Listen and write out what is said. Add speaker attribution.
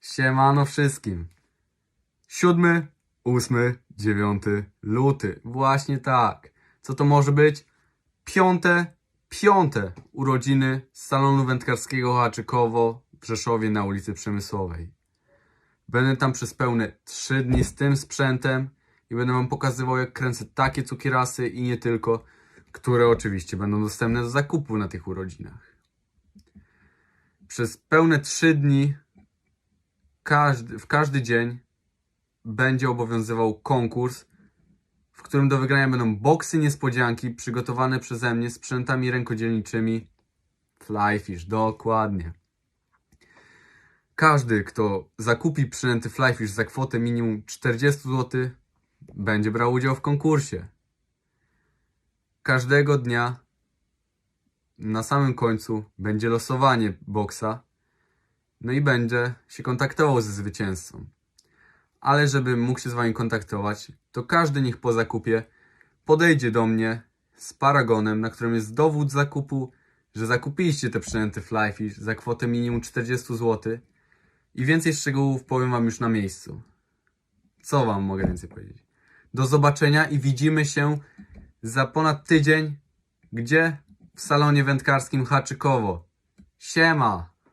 Speaker 1: Siemano wszystkim. 7, 8, 9 luty. Właśnie tak. Co to może być? Piąte, piąte urodziny salonu wędkarskiego Haczykowo w Rzeszowie na ulicy Przemysłowej. Będę tam przez pełne 3 dni z tym sprzętem i będę wam pokazywał jak kręcę takie cukierasy i nie tylko, które oczywiście będą dostępne do zakupu na tych urodzinach. Przez pełne 3 dni każdy, w każdy dzień będzie obowiązywał konkurs, w którym do wygrania będą boksy niespodzianki przygotowane przeze mnie sprzętami rękodzielniczymi Flyfish, dokładnie. Każdy, kto zakupi przynęty Flyfish za kwotę minimum 40 zł, będzie brał udział w konkursie. Każdego dnia na samym końcu będzie losowanie boksa, no i będzie się kontaktował ze zwycięzcą. Ale żeby mógł się z wami kontaktować, to każdy niech po zakupie podejdzie do mnie z paragonem, na którym jest dowód zakupu, że zakupiliście te przynęty Flyfish za kwotę minimum 40 zł i więcej szczegółów powiem wam już na miejscu. Co wam mogę więcej powiedzieć? Do zobaczenia i widzimy się za ponad tydzień. Gdzie? W salonie wędkarskim Haczykowo. Siema!